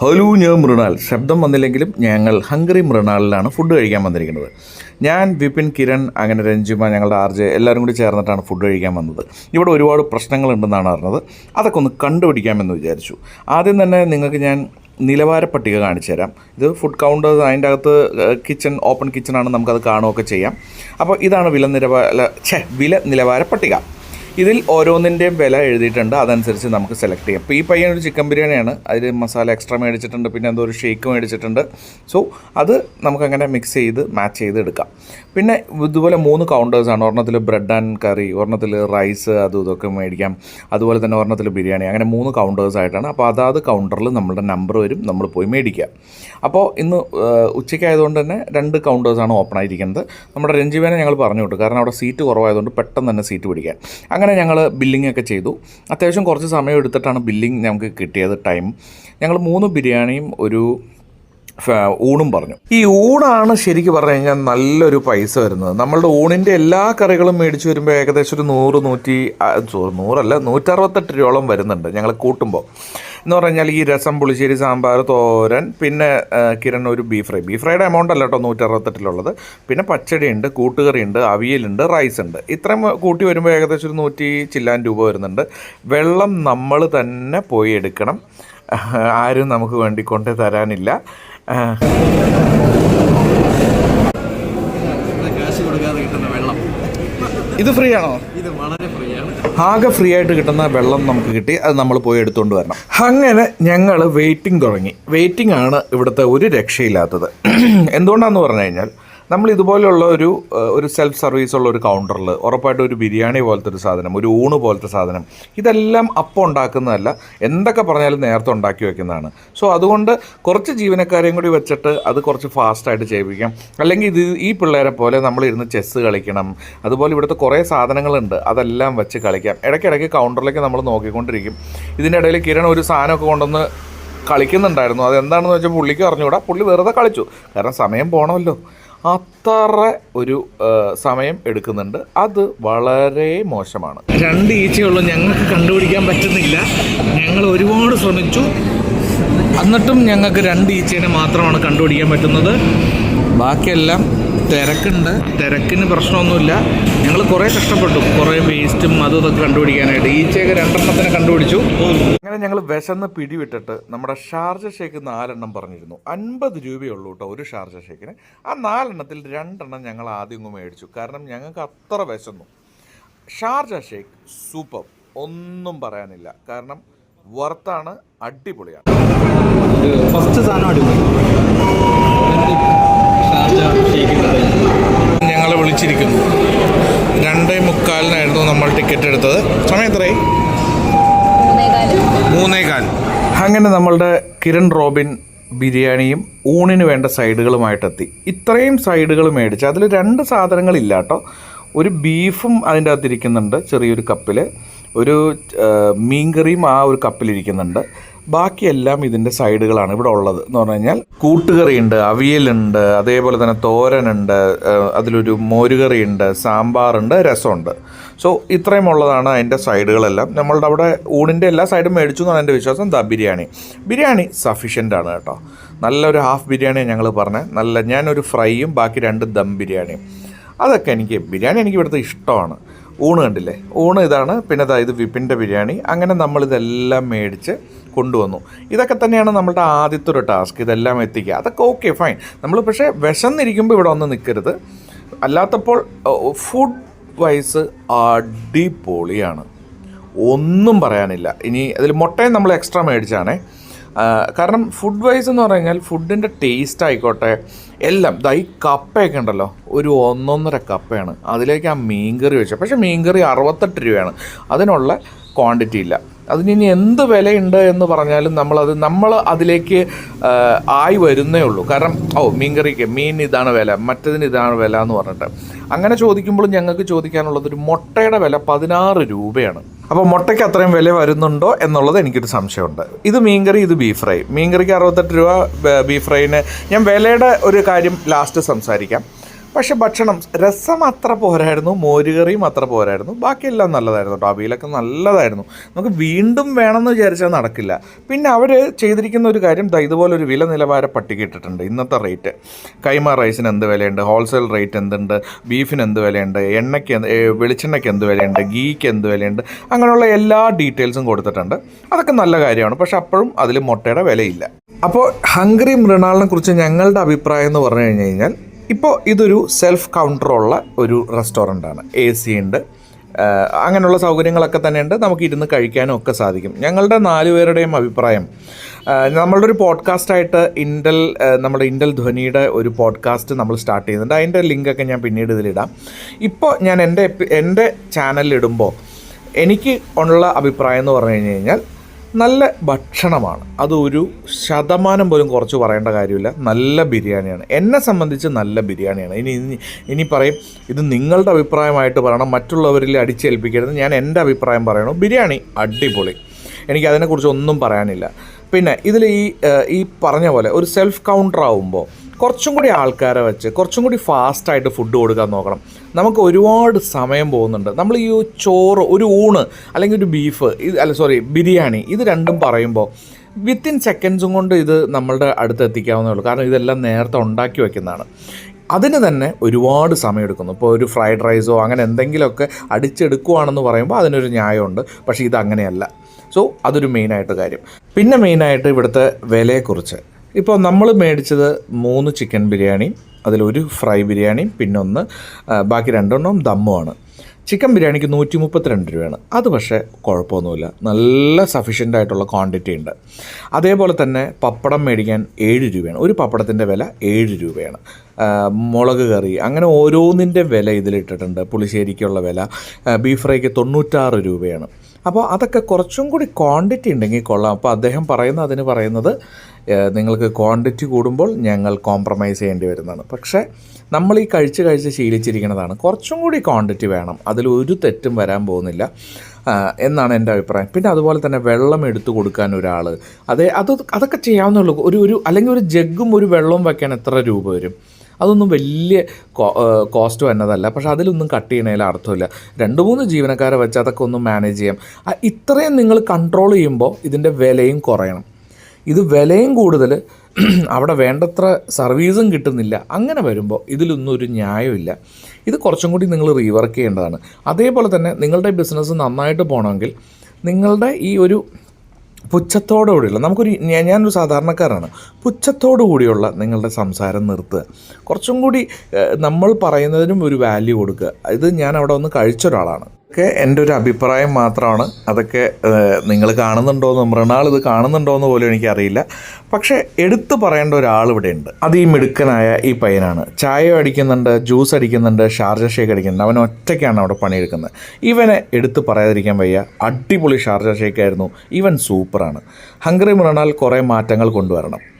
Hello ഞാൻ മൃണാൽ. ശബ്ദം വന്നില്ലെങ്കിലും ഞങ്ങൾ ഹംഗറി മൃണാലിലാണ് ഫുഡ് കഴിക്കാൻ വന്നിരിക്കുന്നത്. ഞാൻ വിപിൻ കിരൺ അങ്ങനെ രഞ്ജിമ ഞങ്ങളുടെ ആർജ് എല്ലാവരും കൂടി ചേർന്നിട്ടാണ് ഫുഡ് കഴിക്കാൻ വന്നത്. ഇവിടെ ഒരുപാട് പ്രശ്നങ്ങളുണ്ടെന്നാണ് അറിഞ്ഞത്. അതൊക്കെ ഒന്ന് കണ്ടുപിടിക്കാമെന്ന് വിചാരിച്ചു. ആദ്യം തന്നെ നിങ്ങൾക്ക് ഞാൻ നിലവാര പട്ടിക കാണിച്ചു തരാം. ഇത് ഫുഡ് കൗണ്ടർ അതിന്റെ അകത്ത് കിച്ചൺ ഓപ്പൺ കിച്ചണാണ് നമുക്കത് കാണുകയൊക്കെ ചെയ്യാം. അപ്പോൾ ഇതാണ് വില നിലവാര ഛേ വില നിലവാര പട്ടിക. ഇതിൽ ഓരോന്നിന്റെയും വില എഴുതിയിട്ടുണ്ട്. അതനുസരിച്ച് നമുക്ക് സെലക്ട് ചെയ്യാം. ഇപ്പോൾ ഈ പയ്യൻ ഒരു ചിക്കൻ ബിരിയാണിയാണ്. അതിൽ മസാല എക്സ്ട്രാ മേടിച്ചിട്ടുണ്ട്. പിന്നെ എന്തോ ഒരു ഷേക്ക് മേടിച്ചിട്ടുണ്ട്. സോ അത് നമുക്കങ്ങനെ മിക്സ് ചെയ്ത് മാച്ച് ചെയ്ത് എടുക്കാം. പിന്നെ ഇതുപോലെ മൂന്ന് കൗണ്ടേഴ്സാണ് ഒരെണ്ണത്തിൽ ബ്രെഡ് ആൻഡ് കറി ഒരെണ്ണത്തിൽ റൈസ് അതും ഇതൊക്കെ മേടിക്കാം. അതുപോലെ തന്നെ ഒരെണ്ണത്തിൽ ബിരിയാണി. അങ്ങനെ മൂന്ന് കൗണ്ടേഴ്സായിട്ടാണ് അപ്പോൾ അതാത് കൗണ്ടറിൽ നമ്മളുടെ നമ്പർ വരും നമ്മൾ പോയി മേടിക്കുക. അപ്പോൾ ഇന്ന് ഉച്ചയ്ക്കായതുകൊണ്ട് തന്നെ രണ്ട് കൗണ്ടേഴ്സാണ് ഓപ്പൺ ആയിരിക്കുന്നത്. നമ്മുടെ രഞ്ജീവനെ ഞങ്ങൾ പറഞ്ഞു വിട്ടു. കാരണം അവിടെ സീറ്റ് കുറവായതുകൊണ്ട് പെട്ടെന്ന് തന്നെ സീറ്റ് പിടിക്കാൻ. അങ്ങനെ ഞങ്ങൾ ബില്ലിംഗ് ഒക്കെ ചെയ്തു. അത്യാവശ്യം കുറച്ച് സമയം എടുത്തിട്ടാണ് ബില്ലിംഗ് ഞങ്ങൾക്ക് കിട്ടിയത് ടൈം ഞങ്ങൾ മൂന്ന് ബിരിയാണിയും ഒരു ഊണും പറഞ്ഞു. ഈ ഊണാണ് ശരിക്കും പറഞ്ഞു കഴിഞ്ഞാൽ നല്ലൊരു പൈസ വരുന്നത്. നമ്മളുടെ ഊണിന്റെ എല്ലാ കറികളും മേടിച്ച് വരുമ്പോൾ ഏകദേശം ഒരു നൂറ് നൂറ്റി നൂറല്ല നൂറ്ററുപത്തെട്ട് രൂപയോളം വരുന്നുണ്ട് ഞങ്ങൾ കൂട്ടുമ്പോൾ. എന്ന് പറഞ്ഞാൽ ഈ രസം പുളിശ്ശേരി സാമ്പാർ തോരൻ പിന്നെ കിരൺ ഒരു ബീഫ് ഫ്രൈ. ബീഫ് ഫ്രൈയുടെ എമൗണ്ട് അല്ല കേട്ടോ നൂറ്ററുപത്തെട്ടിലുള്ളത്. പിന്നെ പച്ചടിയുണ്ട് കൂട്ടുകറിയുണ്ട് അവിയലുണ്ട് റൈസ് ഉണ്ട് ഇത്രയും കൂട്ടി വരുമ്പോൾ ഏകദേശം ഒരു നൂറ്റി ചില്ലാൻ രൂപ വരുന്നുണ്ട്. വെള്ളം നമ്മൾ തന്നെ പോയി എടുക്കണം. ആരും നമുക്ക് വേണ്ടി കൊണ്ട് തരാനില്ല. ഇത് ഫ്രീ ആണോ ഇത് വളരെ ഫ്രീ ആണ് ആകെ ഫ്രീ ആയിട്ട് കിട്ടുന്ന വെള്ളം നമുക്ക് കിട്ടി. അത് നമ്മൾ പോയി എടുത്തുകൊണ്ട് വരണം. അങ്ങനെ ഞങ്ങൾ വെയിറ്റിംഗ് തുടങ്ങി. വെയിറ്റിംഗ് ആണ് ഇവിടുത്തെ ഒരു രക്ഷയില്ലാത്തത്. എന്തുകൊണ്ടാണെന്ന് പറഞ്ഞു കഴിഞ്ഞാൽ നമ്മൾ ഇതുപോലെയുള്ള ഒരു ഒരു സെൽഫ് സർവീസ് ഉള്ള ഒരു കൗണ്ടറിൽ ഉറപ്പായിട്ടും ഒരു ബിരിയാണി പോലത്തെ ഒരു സാധനം ഒരു ഊണ് പോലത്തെ സാധനം ഇതെല്ലാം അപ്പം ഉണ്ടാക്കുന്നതല്ല എന്തൊക്കെ പറഞ്ഞാലും നേരത്തെ ഉണ്ടാക്കി വെക്കുന്നതാണ്. സോ അതുകൊണ്ട് കുറച്ച് ജീവനക്കാരെയും കൂടി വെച്ചിട്ട് അത് കുറച്ച് ഫാസ്റ്റായിട്ട് ചെയ്യിപ്പിക്കാം. അല്ലെങ്കിൽ ഇത് ഈ പിള്ളേരെ പോലെ നമ്മൾ നമ്മളിരുന്ന് ചെസ്സ് കളിക്കണം. അതുപോലെ ഇവിടുത്തെ കുറേ സാധനങ്ങളുണ്ട് അതെല്ലാം വെച്ച് കളിക്കാം. ഇടയ്ക്കിടയ്ക്ക് കൗണ്ടറിലേക്ക് നമ്മൾ നോക്കിക്കൊണ്ടിരിക്കും. ഇതിന്റെ ഇടയിൽ കിരൺ ഒരു സാധനമൊക്കെ കൊണ്ടുവന്ന് കളിക്കുന്നുണ്ടായിരുന്നു. അതെന്താണെന്ന് വെച്ചാൽ പുള്ളിക്ക് അറിഞ്ഞുകൂടാ. പുള്ളി വെറുതെ കളിച്ചു. കാരണം സമയം പോകണമല്ലോ അത്ര ഒരു സമയം എടുക്കുന്നുണ്ട്. അത് വളരെ മോശമാണ്. രണ്ട് ഈച്ചയുള്ളൂ. ഞങ്ങൾക്ക് കണ്ടുപിടിക്കാൻ പറ്റുന്നില്ല. ഞങ്ങൾ ഒരുപാട് ശ്രമിച്ചു. എന്നിട്ടും ഞങ്ങൾക്ക് രണ്ട് ഈച്ചേനെ മാത്രമാണ് കണ്ടുപിടിക്കാൻ പറ്റുന്നത്. ബാക്കിയെല്ലാം തിരക്കുണ്ട്. തിരക്കിന് പ്രശ്നമൊന്നുമില്ല. ഞങ്ങൾ കുറേ കഷ്ടപ്പെട്ടു. കുറേ വേസ്റ്റും അതും ഇതൊക്കെ കണ്ടുപിടിക്കാനായിട്ട്. ഈച്ചയൊക്കെ രണ്ടെണ്ണത്തിനെ കണ്ടുപിടിച്ചു. അങ്ങനെ ഞങ്ങൾ വിശന്ന് പിടിവിട്ടിട്ട് നമ്മുടെ ഷാർജ ഷേക്ക് നാലെണ്ണം പറഞ്ഞിരുന്നു. അൻപത് രൂപയുള്ളൂ കേട്ടോ ഒരു ഷാർജ ഷേക്കിന്. ആ നാലെണ്ണത്തിൽ രണ്ടെണ്ണം ഞങ്ങൾ ആദ്യം മേടിച്ചു. കാരണം ഞങ്ങൾക്ക് അത്ര വിശന്നു. Sharjah shake super. ഒന്നും പറയാനില്ല. കാരണം വർത്താണ് അടിപൊളിയാണ്. ഫസ്റ്റ് സാധനം അടിപൊളി. ഷേക്കിന്റെ ഞങ്ങളെ വിളിച്ചിരിക്കുന്നു. രണ്ടേ മുക്കാലിനായിരുന്നു നമ്മൾ ടിക്കറ്റ് എടുത്തത്. സമയം എത്രയായി? മൂന്നേകാൽ. അങ്ങനെ നമ്മളുടെ കിരൺ റോബിൻ ബിരിയാണിയും ഊണിന് വേണ്ട സൈഡുകളുമായിട്ടെത്തി. ഇത്രയും സൈഡുകൾ മേടിച്ച് അതിൽ രണ്ട് സാധനങ്ങളില്ല കേട്ടോ ഒരു ബീഫും അതിന്റെ അകത്തിരിക്കുന്നുണ്ട് ചെറിയൊരു കപ്പിൽ ഒരു മീൻ മീൻകറിയും ആ ഒരു കപ്പിലിരിക്കുന്നുണ്ട്. ബാക്കിയെല്ലാം ഇതിന്റെ സൈഡുകളാണ് ഇവിടെ ഉള്ളത് എന്ന് പറഞ്ഞു കഴിഞ്ഞാൽ കൂട്ടുകറിയുണ്ട് അവിയലുണ്ട് അതേപോലെ തന്നെ തോരനുണ്ട് അതിലൊരു മോരുകറിയുണ്ട് സാമ്പാറുണ്ട് രസമുണ്ട്. സോ ഇത്രയും ഉള്ളതാണ് അതിന്റെ സൈഡുകളെല്ലാം. നമ്മളുടെ അവിടെ ഊണിന്റെ എല്ലാ സൈഡും മേടിച്ചു എന്നാണ് എന്റെ വിശ്വാസം. ദ ബിരിയാണി. ബിരിയാണി സഫീഷ്യന്റ് ആണ് കേട്ടോ. നല്ലൊരു ഹാഫ് ബിരിയാണി ഞങ്ങൾ പറഞ്ഞത് നല്ല ഞാനൊരു ഫ്രൈയും ബാക്കി രണ്ട് ദം ബിരിയാണിയും. അതൊക്കെ എനിക്ക് ബിരിയാണി എനിക്ക് ഇവിടുത്തെ ഇഷ്ടമാണ്. ഊണ് കണ്ടില്ലേ? ഊണ് ഇതാണ്. പിന്നെ ഇതാ ഇത് വിപ്പിന്റെ ബിരിയാണി. അങ്ങനെ നമ്മളിതെല്ലാം മേടിച്ച് കൊണ്ടുവന്നു. ഇതൊക്കെ തന്നെയാണ് നമ്മളുടെ ആദ്യത്തെ ഒരു ടാസ്ക്. ഇതെല്ലാം എത്തിക്കുക. അതൊക്കെ ഓക്കെ ഫൈൻ. നമ്മൾ പക്ഷേ വിശന്നിരിക്കുമ്പോൾ ഇവിടെ ഒന്ന് നിൽക്കരുത് അല്ലാത്തപ്പോൾ ഫുഡ് വൈസ് അടിപൊളിയാണ്. ഒന്നും പറയാനില്ല. ഇനി അതിൽ മുട്ടയും നമ്മൾ എക്സ്ട്രാ മേടിച്ചാണേ. കാരണം ഫുഡ് വൈസ് എന്ന് പറഞ്ഞു കഴിഞ്ഞാൽ ഫുഡിന്റെ ടേസ്റ്റ് ആയിക്കോട്ടെ എല്ലാം. ദാ ഈ കപ്പയൊക്കെ ഉണ്ടല്ലോ ഒരു ഒന്നൊന്നര കപ്പയാണ്. അതിലേക്ക് ആ മീൻകറി വെച്ചത് പക്ഷേ മീൻകറി അറുപത്തെട്ട് രൂപയാണ്. അതിനുള്ള ക്വാണ്ടിറ്റി ഇല്ല. അതിന് ഇനി എന്ത് വിലയുണ്ട് എന്ന് പറഞ്ഞാലും നമ്മളത് നമ്മൾ അതിലേക്ക് ആയി വരുന്നേ ഉള്ളൂ. കാരണം ഓ മീൻകറിക്ക് മീൻ ഇതാണ് വില മറ്റതിന് ഇതാണ് വില എന്ന് പറഞ്ഞിട്ട്. അങ്ങനെ ചോദിക്കുമ്പോൾ ഞങ്ങൾക്ക് ചോദിക്കാനുള്ളത് ഒരു മുട്ടയുടെ വില പതിനാറ് രൂപയാണ്. അപ്പോൾ മുട്ടയ്ക്ക് അത്രയും വില വരുന്നുണ്ടോ എന്നുള്ളത് എനിക്കൊരു സംശയമുണ്ട്. ഇത് മീൻകറി ഇത് ബീഫ് ഫ്രൈ മീൻകറിക്ക് അറുപത്തെട്ട് രൂപ ബീഫ് ഫ്രൈന് ഞാൻ വിലയുടെ ഒരു കാര്യം ലാസ്റ്റ് സംസാരിക്കാം. പക്ഷെ ഭക്ഷണം രസം അത്ര പോരായിരുന്നു മോരുകറിയും അത്ര പോരായിരുന്നു. ബാക്കിയെല്ലാം നല്ലതായിരുന്നു കേട്ടോ. നല്ലതായിരുന്നു. നമുക്ക് വീണ്ടും വേണമെന്ന് വിചാരിച്ചാൽ നടക്കില്ല. പിന്നെ അവർ ചെയ്തിരിക്കുന്ന ഒരു കാര്യം ദാ ഇതുപോലെ ഒരു വില നിലവാര പട്ടിക ഇട്ടിട്ടുണ്ട് ഇന്നത്തെ റേറ്റ്. കൈമ റൈസിന് എന്ത് വിലയുണ്ട്? ഹോൾസെയിൽ റേറ്റ് എന്തുണ്ട്? ബീഫിന് എന്ത് വിലയുണ്ട്? എണ്ണയ്ക്ക് എന്ത് വെളിച്ചെണ്ണയ്ക്ക് എന്ത് വിലയുണ്ട്? ഗീക്ക് എന്ത് വിലയുണ്ട്? അങ്ങനെയുള്ള എല്ലാ ഡീറ്റെയിൽസും കൊടുത്തിട്ടുണ്ട്. അതൊക്കെ നല്ല കാര്യമാണ്. പക്ഷെ അപ്പോഴും അതിൽ മുട്ടയുടെ വിലയില്ല. അപ്പോൾ ഹംഗറി മൃണാളിനെ കുറിച്ച് ഞങ്ങളുടെ അഭിപ്രായം എന്ന് പറഞ്ഞു കഴിഞ്ഞു കഴിഞ്ഞാൽ ഇപ്പോൾ ഇതൊരു സെൽഫ് കൗണ്ടറുള്ള ഒരു റെസ്റ്റോറന്റാണ് എ സി ഉണ്ട്. അങ്ങനെയുള്ള സൗകര്യങ്ങളൊക്കെ തന്നെയുണ്ട്. നമുക്ക് ഇരുന്ന് കഴിക്കാനും ഒക്കെ സാധിക്കും. ഞങ്ങളുടെ നാലുപേരുടെയും അഭിപ്രായം നമ്മളുടെ ഒരു പോഡ്കാസ്റ്റായിട്ട് ഇൻഡൽ നമ്മുടെ ഇൻഡൽ ധ്വനിയുടെ ഒരു പോഡ്കാസ്റ്റ് നമ്മൾ സ്റ്റാർട്ട് ചെയ്യുന്നുണ്ട്. അതിന്റെ ലിങ്കൊക്കെ ഞാൻ പിന്നീട് ഇതിലിടാം. ഇപ്പോൾ ഞാൻ എന്റെ എന്റെ ചാനലിലിടുമ്പോൾ എനിക്ക് ഉള്ള അഭിപ്രായം എന്ന് പറഞ്ഞു കഴിഞ്ഞ് കഴിഞ്ഞാൽ നല്ല ഭക്ഷണമാണ്. അത് ഒരു ശതമാനം പോലും കുറച്ച് പറയേണ്ട കാര്യമില്ല. നല്ല ബിരിയാണിയാണ്. എന്നെ സംബന്ധിച്ച് നല്ല ബിരിയാണിയാണ്. ഇനി ഇനി പറയും ഇത് നിങ്ങളുടെ അഭിപ്രായമായിട്ട് പറയണം മറ്റുള്ളവരിൽ അടിച്ചേൽപ്പിക്കരുത്. ഞാൻ എന്റെ അഭിപ്രായം പറയണു. ബിരിയാണി അടിപൊളി. എനിക്ക് അതിനെക്കുറിച്ച് ഒന്നും പറയാനില്ല. പിന്നെ ഇതിൽ ഈ ഈ പറഞ്ഞ പോലെ ഒരു സെൽഫ് കൗണ്ടർ ആവുമ്പോൾ കുറച്ചും കൂടി ആൾക്കാരെ വെച്ച് കുറച്ചും കൂടി ഫാസ്റ്റായിട്ട് ഫുഡ് കൊടുക്കാൻ നോക്കണം. നമുക്ക് ഒരുപാട് സമയം പോകുന്നുണ്ട്. നമ്മൾ ഈ ചോറ് ഒരു ഊണ് അല്ലെങ്കിൽ ഒരു ബീഫ് ഇത് അല്ല സോറി ബിരിയാണി ഇത് രണ്ടും പറയുമ്പോൾ വിത്തിൻ സെക്കൻഡ്സും കൊണ്ട് ഇത് നമ്മളുടെ അടുത്ത് എത്തിക്കാവുന്നേ ഉള്ളൂ. കാരണം ഇതെല്ലാം നേരത്തെ ഉണ്ടാക്കി വയ്ക്കുന്നതാണ് അതിന് തന്നെ ഒരുപാട് സമയമെടുക്കുന്നു ഇപ്പോൾ ഒരു ഫ്രൈഡ് റൈസോ അങ്ങനെ എന്തെങ്കിലുമൊക്കെ അടിച്ചെടുക്കുവാണെന്ന് പറയുമ്പോൾ അതിനൊരു ന്യായമുണ്ട്. പക്ഷേ ഇത് അങ്ങനെയല്ല. സോ അതൊരു മെയിനായിട്ട് കാര്യം. പിന്നെ മെയിനായിട്ട് ഇവിടുത്തെ വിലയെക്കുറിച്ച്. ഇപ്പോൾ നമ്മൾ മേടിച്ചത് മൂന്ന് ചിക്കൻ ബിരിയാണി അതിലൊരു ഫ്രൈ ബിരിയാണി പിന്നെ ഒന്ന് ബാക്കി രണ്ടെണ്ണം ദമ്മുമാണ് ചിക്കൻ ബിരിയാണിക്ക് നൂറ്റി മുപ്പത്തിരണ്ട് രൂപയാണ്. അത് പക്ഷേ കുഴപ്പമൊന്നുമില്ല. നല്ല സഫീഷ്യന്റ് ആയിട്ടുള്ള ക്വാണ്ടിറ്റി ഉണ്ട്. അതേപോലെ തന്നെ പപ്പടം മേടിക്കാൻ ഏഴ് രൂപയാണ്. ഒരു പപ്പടത്തിന്റെ വില ഏഴ് രൂപയാണ്. മുളക് കറി അങ്ങനെ ഓരോന്നിന്റെ വില ഇതിലിട്ടിട്ടുണ്ട്. പുളിശ്ശേരിക്കുള്ള വില ബീഫ് ഫ്രൈക്ക് തൊണ്ണൂറ്റാറ് രൂപയാണ്. അപ്പോൾ അതൊക്കെ കുറച്ചും കൂടി ക്വാണ്ടിറ്റി ഉണ്ടെങ്കിൽ കൊള്ളാം. അപ്പോൾ അദ്ദേഹം പറയുന്ന അതിന് പറയുന്നത് നിങ്ങൾക്ക് ക്വാണ്ടിറ്റി കൂടുമ്പോൾ ഞങ്ങൾ കോംപ്രമൈസ് ചെയ്യേണ്ടി വരുന്നതാണ്. പക്ഷേ നമ്മൾ ഈ കഴിച്ച് കഴിച്ച് ശീലിച്ചിരിക്കുന്നതാണ്. കുറച്ചും കൂടി ക്വാണ്ടിറ്റി വേണം. അതിൽ ഒരു തെറ്റും വരാൻ പോകുന്നില്ല. എന്നാണ് എന്റെ അഭിപ്രായം. പിന്നെ അതുപോലെ തന്നെ വെള്ളം എടുത്തു കൊടുക്കാൻ ഒരാൾ അതെ അത് അതൊക്കെ ചെയ്യാവുന്നുള്ളൂ ഒരു ഒരു അല്ലെങ്കിൽ ഒരു ജഗ്ഗും ഒരു വെള്ളവും വയ്ക്കാൻ എത്ര രൂപ വരും? അതൊന്നും വലിയ കോസ്റ്റ് വന്നതല്ല. പക്ഷെ അതിലൊന്നും കട്ട് ചെയ്യണതിൽ അർത്ഥമില്ല. രണ്ട് മൂന്ന് ജീവനക്കാരെ വെച്ച് അതൊക്കെ ഒന്ന് മാനേജ് ചെയ്യാം. ഇത്രയും നിങ്ങൾ കൺട്രോൾ ചെയ്യുമ്പോൾ ഇതിന്റെ വിലയും കുറയണം. ഇത് വിലയും കൂടുതൽ അവിടെ വേണ്ടത്ര സർവീസും കിട്ടുന്നില്ല. അങ്ങനെ വരുമ്പോൾ ഇതിലൊന്നും ഒരു ന്യായമില്ല ഇത് കുറച്ചും കൂടി നിങ്ങൾ റീവർക്ക് ചെയ്യേണ്ടതാണ്. അതേപോലെ തന്നെ നിങ്ങളുടെ ബിസിനസ് നന്നായിട്ട് പോകണമെങ്കിൽ നിങ്ങളുടെ ഈ ഒരു പുച്ഛത്തോടു കൂടിയുള്ള നമുക്കൊരു ഞാനൊരു സാധാരണക്കാരാണ് കൂടിയുള്ള നിങ്ങളുടെ സംസാരം നിർത്തുക. കുറച്ചും കൂടി നമ്മൾ പറയുന്നതിനും ഒരു വാല്യൂ കൊടുക്കുക. ഇത് ഞാൻ അവിടെ ഒന്ന് കഴിച്ച ഒരാളാണ്. ഒക്കെ എന്റെ ഒരു അഭിപ്രായം മാത്രമാണ്. അതൊക്കെ നിങ്ങൾ കാണുന്നുണ്ടോയെന്ന് മൃണാൾ ഇത് കാണുന്നുണ്ടോയെന്ന് പോലും എനിക്കറിയില്ല. പക്ഷേ എടുത്തു പറയേണ്ട ഒരാൾ ഇവിടെ ഉണ്ട് അത് ഈ മിടുക്കനായ ഈ പയ്യനാണ്. ചായ അടിക്കുന്നുണ്ട് ജ്യൂസ് അടിക്കുന്നുണ്ട് ഷാർജ ഷേക്ക് അടിക്കുന്നുണ്ട്. അവൻ ഒറ്റയ്ക്കാണ് അവിടെ പണിയെടുക്കുന്നത്. ഇവനെ എടുത്തു പറയാതിരിക്കാൻ വയ്യ. അടിപൊളി ഷാർജ ഷേക്ക് ആയിരുന്നു ഇവൻ സൂപ്പറാണ്. ഹംഗറി മൃണാൽ കുറേ മാറ്റങ്ങൾ കൊണ്ടുവരണം.